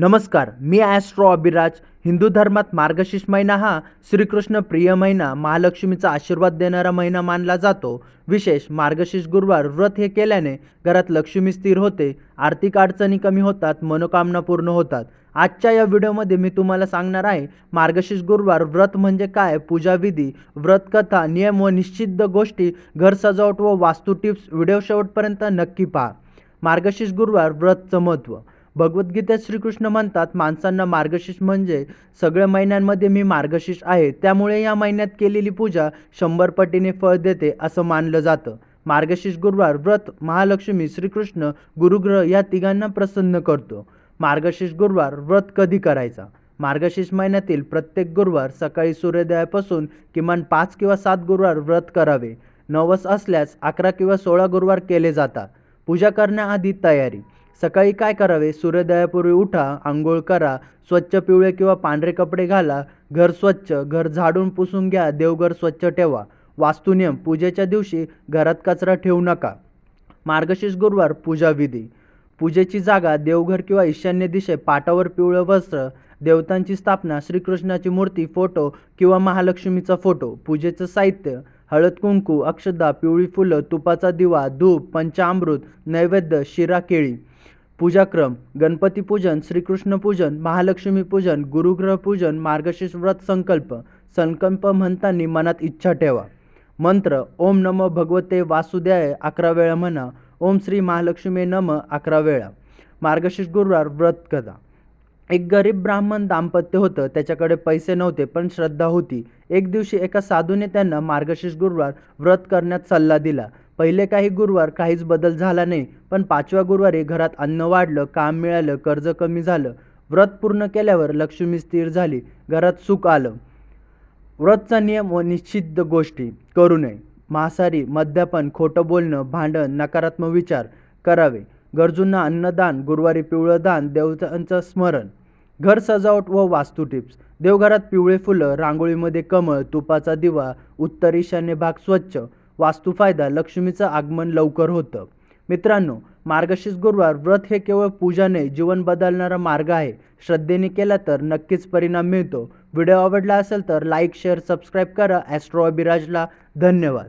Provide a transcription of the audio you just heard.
नमस्कार मी ॲस्ट्रो अभिराज हिंदू धर्मात मार्गशीर्ष महिना हा श्रीकृष्ण प्रिय महिना महालक्ष्मीचा आशीर्वाद देणारा महिना मानला जातो. विशेष मार्गशीर्ष गुरुवार व्रत हे केल्याने घरात लक्ष्मी स्थिर होते आर्थिक अडचणी कमी होतात मनोकामना पूर्ण होतात. आजच्या या व्हिडिओमध्ये मी तुम्हाला सांगणार आहे मार्गशीर्ष गुरुवार व्रत म्हणजे काय? पूजाविधी व्रतकथा नियम व निश्चित गोष्टी घर सजावट व वास्तू टिप्स व्हिडिओ शेवटपर्यंत नक्की पहा. मार्गशीर्ष गुरुवार व्रतचं महत्त्व. भगवद्गीतेत श्रीकृष्ण म्हणतात माणसांना मार्गशीर्ष म्हणजे सगळ्या महिन्यांमध्ये मी मार्गशीर्ष आहे. त्यामुळे या महिन्यात केलेली पूजा शंभर पटीने फळ देते असं मानलं जातं. मार्गशीर्ष गुरुवार व्रत महालक्ष्मी श्रीकृष्ण गुरुग्रह या तिघांना प्रसन्न करतो. मार्गशीर्ष गुरुवार व्रत कधी करायचा? मार्गशीर्ष महिन्यातील प्रत्येक गुरुवार सकाळी सूर्योदयापासून किमान पाच किंवा सात गुरुवार व्रत करावे. नवस असल्यास अकरा किंवा सोळा गुरुवार केले जातात. पूजा करण्याआधी तयारी. सकाळी काय करावे? सूर्योदयापूर्वी उठा आंघोळ करा स्वच्छ पिवळे किंवा पांढरे कपडे घाला घर स्वच्छ घर झाडून पुसून घ्या देवघर स्वच्छ ठेवा. वास्तुनियम पूजेच्या दिवशी घरात कचरा ठेवू नका. मार्गशीर्ष गुरुवार पूजा विधी पूजेची जागा देवघर किंवा ईशान्य दिशे पाटावर पिवळं वस्त्र देवतांची स्थापना श्रीकृष्णाची मूर्ती फोटो किंवा महालक्ष्मीचा फोटो पूजेचं साहित्य हळद कुंकू अक्षदा पिवळी फुलं तुपाचा दिवा धूप पंचामृत नैवेद्य शिरा केळी. पूजाक्रम गणपती पूजन श्रीकृष्ण पूजन महालक्ष्मी पूजन गुरुग्रह पूजन मार्गशीर्ष व्रत संकल्प संकल्प म्हणताना मनात इच्छा ठेवा. मंत्र ओम नम भगवते वासुद्याय अकरा वेळा म्हणा. ओम श्री महालक्ष्मी नम अकरा वेळा. मार्गशीर्ष गुरुवार व्रत कदा एक गरीब ब्राह्मण दाम्पत्य होतं त्याच्याकडे पैसे नव्हते पण श्रद्धा होती. एक दिवशी एका साधूने त्यांना मार्गशीर्ष गुरुवार व्रत करण्यात सल्ला दिला. पहिले काही गुरुवार काहीच बदल झाला नाही पण पाचव्या गुरुवारी घरात अन्न वाढलं काम मिळालं कर्ज कमी झालं. व्रत पूर्ण केल्यावर लक्ष्मी स्थिर झाली घरात सुख आलं. व्रतचा नियम व निश्चित गोष्टी करू नये. मांसाहारी मद्यपान खोटं बोलणं भांडण नकारात्मक विचार करावे. गरजूंना अन्नदान गुरुवारी पिवळं दान देवतांचं स्मरण. घर सजावट व वास्तू टिप्स. देवघरात पिवळे फुलं रांगोळीमध्ये कमळ तुपाचा दिवा उत्तर ईशान्य भाग स्वच्छ. वास्तुफायदा लक्ष्मीचं आगमन लवकर होतं. मित्रांनो मार्गशीर्ष गुरुवार व्रत हे केवळ पूजा नाही जीवन बदलणारा मार्ग आहे. श्रद्धेने केला तर नक्कीच परिणाम मिळतो. व्हिडिओ आवडला असेल तर लाईक शेअर सबस्क्राईब करा. ॲस्ट्रो अभिराजला धन्यवाद.